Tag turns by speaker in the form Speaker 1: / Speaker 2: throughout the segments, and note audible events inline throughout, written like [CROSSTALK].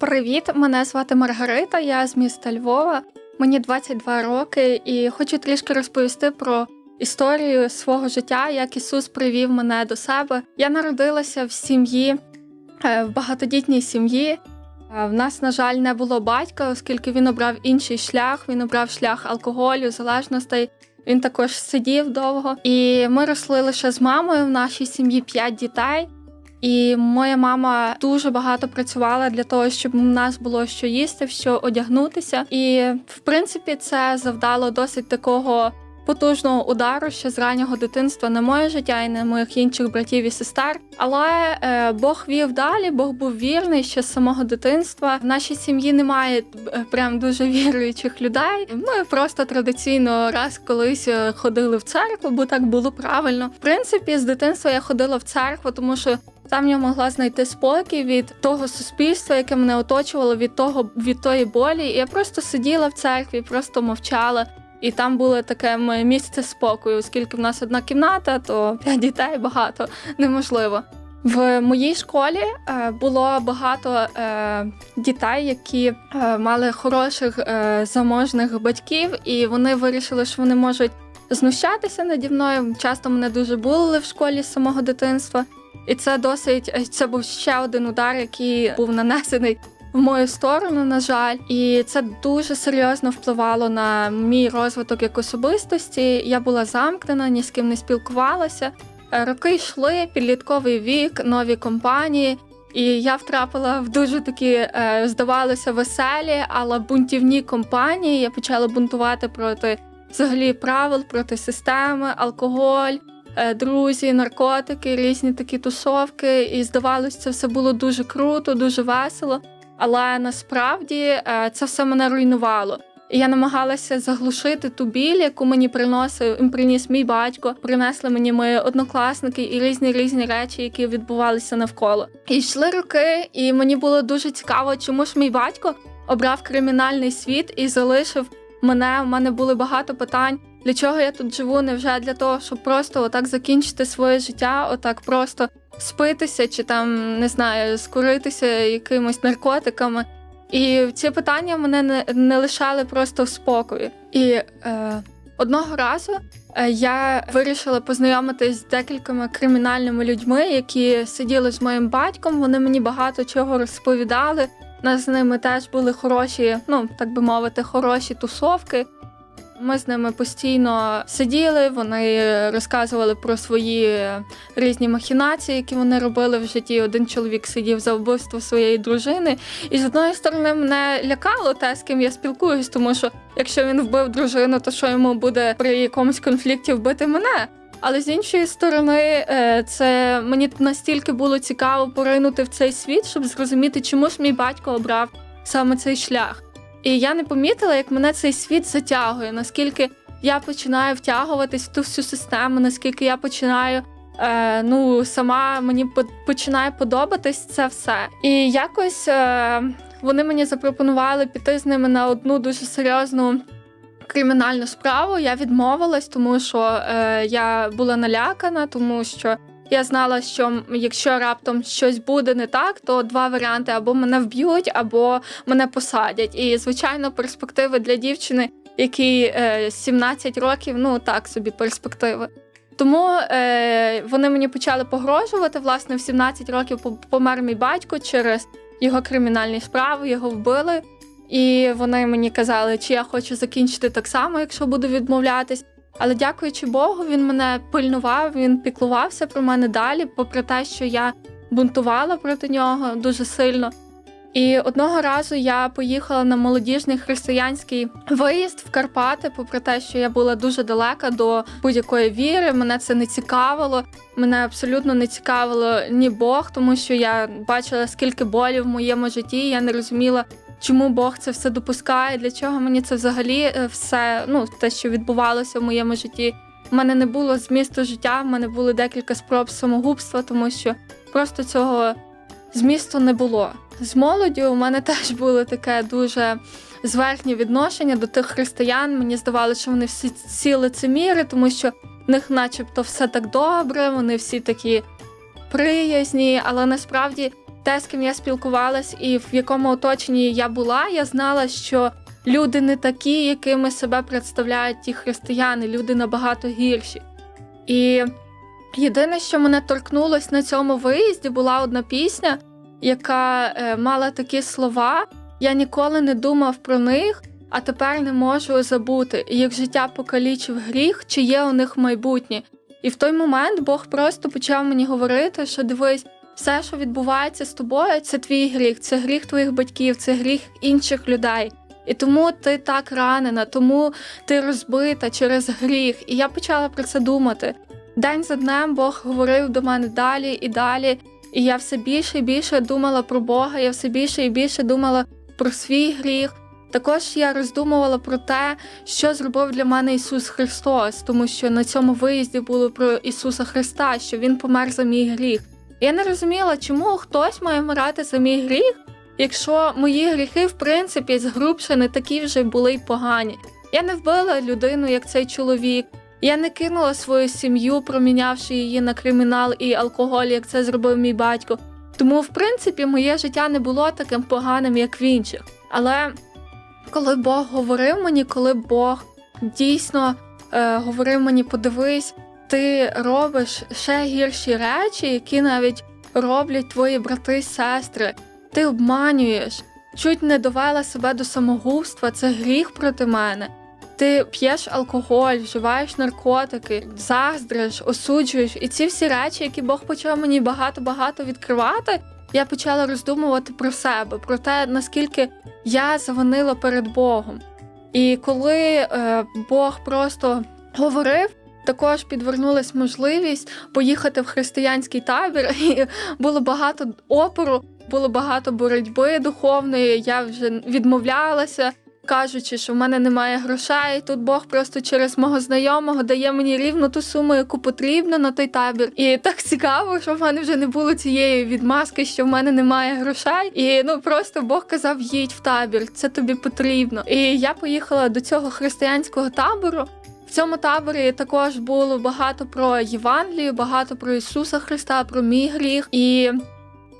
Speaker 1: Привіт, мене звати Маргарита, я з міста Львова. Мені 22 роки, і хочу трішки розповісти про історію свого життя, як Ісус привів мене до себе. Я народилася в сім'ї, е, в багатодітній сім'ї. Е, В нас, на жаль, не було батька, оскільки він обрав інший шлях. Він обрав шлях алкоголю, залежностей. Він також сидів довго. І ми росли лише з мамою. В нашій сім'ї п'ять дітей. І моя мама дуже багато працювала для того, щоб у нас було що їсти, що одягнутися. І в принципі, це завдало досить такого потужного удару ще з раннього дитинства на моє життя і на моїх інших братів і сестер. Але е, Бог вів далі, Бог був вірний ще з самого дитинства. В нашій сім'ї немає е, прям дуже віруючих людей. Ми просто традиційно раз колись е, ходили в церкву, бо так було правильно. В принципі, з дитинства я ходила в церкву, тому що там я могла знайти спокій від того суспільства, яке мене оточувало, від того від тої болі. І я просто сиділа в церкві, просто мовчала. І там було таке моє місце спокою, оскільки в нас одна кімната, то п'ять дітей багато [LAUGHS] неможливо. В моїй школі е, було багато е, дітей, які е, мали хороших заможних батьків, і вони вирішили, що вони можуть знущатися наді мною. Часто мене дуже булили в школі з самого дитинства. І це досить е, це був ще один удар, який був нанесений в мою сторону, на жаль, і це дуже серйозно впливало на мій розвиток як особистості. Я була замкнена, ні з ким не спілкувалася. Роки йшли, підлітковий вік, нові компанії. І я втрапила в дуже такі, е, здавалося, веселі, але бунтівні компанії. Я почала бунтувати проти взагалі правил, проти системи, алкоголь, друзі, наркотики, різні такі тусовки. І здавалось, це все було дуже круто, дуже весело. Але насправді е, це все мене руйнувало. І я намагалася заглушити ту біль, яку мені приносив приніс мій батько, принесли мені мої однокласники і різні різні речі, які відбувалися навколо. І йшли роки, і мені було дуже цікаво, чому ж мій батько обрав кримінальний світ і залишив мене. У мене були багато питань. Для чого я тут живу? Невже для того, щоб просто отак закінчити своє життя, отак просто спитися чи там не знаю, скуритися якимось наркотиками. І ці питання мене не, не лишали просто в спокої. І е, одного разу е, я вирішила познайомитись з декількома кримінальними людьми, які сиділи з моїм батьком. Вони мені багато чого розповідали. У Нас з ними теж були хороші, ну так би мовити, хороші тусовки. Ми з ними постійно сиділи, вони розказували про свої різні махінації, які вони робили в житті. Один чоловік сидів за вбивство своєї дружини. І з одної сторони мене лякало те, з ким я спілкуюсь, тому що якщо він вбив дружину, то що йому буде при якомусь конфлікті вбити мене? Але з іншої сторони, е, це мені настільки було цікаво поринути в цей світ, щоб зрозуміти, чому ж мій батько обрав саме цей шлях. І я не помітила, як мене цей світ затягує, наскільки я починаю втягуватись в ту всю систему, наскільки я починаю. Е, ну, сама мені по- починає подобатись це все. І якось е, вони мені запропонували піти з ними на одну дуже серйозну кримінальну справу. Я відмовилась, тому що е, я була налякана, тому що я знала, що якщо раптом щось буде не так, то два варіанти: або мене вб'ють, або мене посадять. І звичайно, перспективи для дівчини, якій е, 17 років, ну так собі перспективи. Тому е, вони мені почали погрожувати. Власне, в 17 років по- помер мій батько через його кримінальні справи, його вбили. І вони мені казали, чи я хочу закінчити так само, якщо буду відмовлятись. Але дякуючи Богу, він мене пильнував, він піклувався про мене далі, попри те, що я бунтувала проти нього дуже сильно. І одного разу я поїхала на молодіжний християнський виїзд в Карпати, попри те, що я була дуже далека до будь-якої віри. Мене це не цікавило. Мене абсолютно не цікавило ні Бог, тому що я бачила, скільки болів в моєму житті. Я не розуміла, чому Бог це все допускає, для чого мені це взагалі е, все, ну те, що відбувалося в моєму житті. У мене не було змісту життя, в мене були декілька спроб самогубства, тому що просто цього змісту не було. З молоддю у мене [LAUGHS] теж було таке дуже зверхнє відношення до тих християн. Мені здавалося, що вони всі ці лицеміри, тому що в них, начебто, все так добре, вони всі такі приязні, але насправді те, з ким я спілкувалась, і в якому оточенні я була, я знала, що люди не такі, якими себе представляють ті християни, люди набагато гірші. І єдине, що мене торкнулось на цьому виїзді, була одна пісня, яка е, мала такі слова. Я ніколи не думав про них, а тепер не можу забути. Їх життя покалічив гріх, чи є у них майбутнє. І в той момент Бог просто почав мені говорити, що дивись, все, що відбувається з тобою, це твій гріх, це гріх твоїх батьків, це гріх інших людей. І тому ти так ранена, тому ти розбита через гріх. І я почала про це думати. День за днем Бог говорив до мене далі і далі. І я все більше і більше думала про Бога, я все більше і більше думала про свій гріх. Також я роздумувала про те, що зробив для мене Ісус Христос, тому що на цьому виїзді було про Ісуса Христа, що Він помер за мій гріх. Я не розуміла, чому хтось має вмирати за мій гріх, якщо мої гріхи, в принципі, згрубше не такі вже були й погані. Я не вбила людину, як цей чоловік. Я не кинула свою сім'ю, промінявши її на кримінал і алкоголь, як це зробив мій батько. Тому, в принципі, моє життя не було таким поганим, як в інших. Але коли Бог говорив мені, коли Бог дійсно е, говорив мені, подивись, ти робиш ще гірші речі, які навіть роблять твої брати і сестри. Ти обманюєш, чуть не довела себе до самогубства, це гріх проти мене. Ти п'єш алкоголь, вживаєш наркотики, заздриш, осуджуєш. І ці всі речі, які Бог почав мені багато-багато відкривати, я почала роздумувати про себе, про те, наскільки я завинила перед Богом. І коли е, Бог просто говорив, також підвернулась можливість поїхати в християнський табір, [LAUGHS] і було багато опору, було багато боротьби духовної. Я вже відмовлялася, кажучи, що в мене немає грошей. Тут Бог просто через мого знайомого дає мені рівно ту суму, яку потрібно на той табір. І так цікаво, що в мене вже не було цієї відмазки, що в мене немає грошей. І ну просто Бог казав: їдь в табір, це тобі потрібно. І я поїхала до цього християнського табору. В цьому таборі також було багато про Євангелію, багато про Ісуса Христа, про мій гріх. І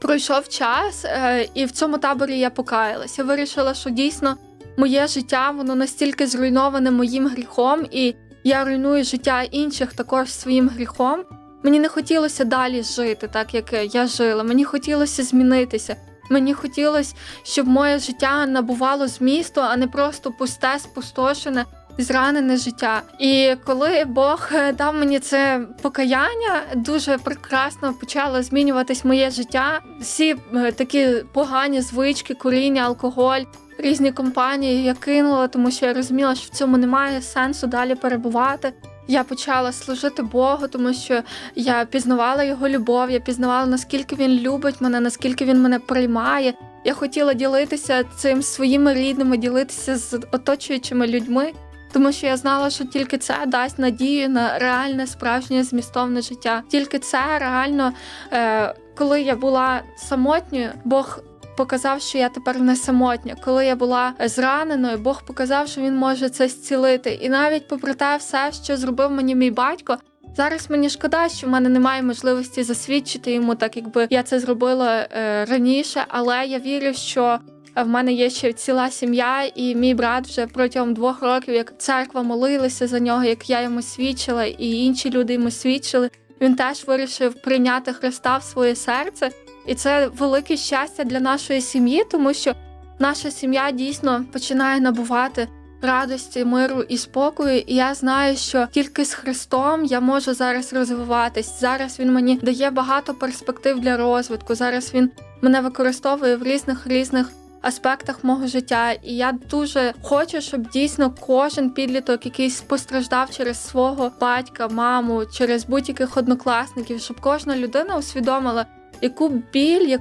Speaker 1: пройшов час, е, і в цьому таборі я покаялася. Вирішила, що дійсно моє життя воно настільки зруйноване моїм гріхом, і я руйную життя інших також своїм гріхом. Мені не хотілося далі жити, так як я жила. Мені хотілося змінитися. Мені хотілося, щоб моє життя набувало змісту, а не просто пусте, спустошене, зранене життя. І коли Бог е, дав мені це покаяння, дуже прекрасно почало змінюватись моє життя. Всі е, такі погані звички, куріння, алкоголь. Різні компанії я кинула, тому що я розуміла, що в цьому немає сенсу далі перебувати. Я почала служити Богу, тому що я пізнавала його любов, я пізнавала, наскільки він любить мене, наскільки він мене приймає. Я хотіла ділитися цим своїми рідними, ділитися з оточуючими людьми, тому що я знала, що тільки це дасть надію на реальне справжнє змістовне життя. Тільки це реально, е, коли я була самотньою, Бог. Показав, що я тепер не самотня. Коли я була зраненою, Бог показав, що він може це зцілити. І навіть попри те, все, що зробив мені мій батько, зараз мені шкода, що в мене немає можливості засвідчити йому, так якби я це зробила е, раніше. Але я вірю, що в мене є ще ціла сім'я, і мій брат вже протягом двох років, як церква молилася за нього, як я йому свідчила, і інші люди йому свідчили. Він теж вирішив прийняти Христа в своє серце. І це велике щастя для нашої сім'ї, тому що наша сім'я дійсно починає набувати радості, миру і спокою. І я знаю, що тільки з Христом я можу зараз розвиватись. Зараз він мені дає багато перспектив для розвитку. Зараз він мене використовує в різних різних аспектах мого життя. І я дуже хочу, щоб дійсно кожен підліток, який постраждав через свого батька, маму, через будь-яких однокласників, щоб кожна людина усвідомила яку біль як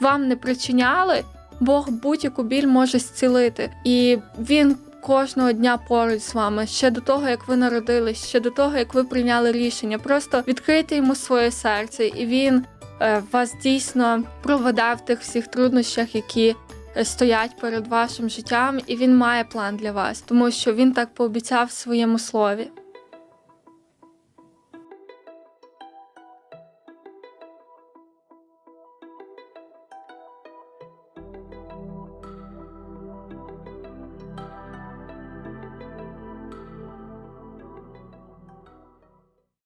Speaker 1: вам не причиняли, Бог будь-яку біль може зцілити. І він кожного дня поруч з вами ще до того, як ви народились, ще до того, як ви прийняли рішення. Просто відкрийте йому своє серце, і він е, вас дійсно проведе в тих всіх труднощах, які е, стоять перед вашим життям, і він має план для вас, тому що він так пообіцяв в своєму слові.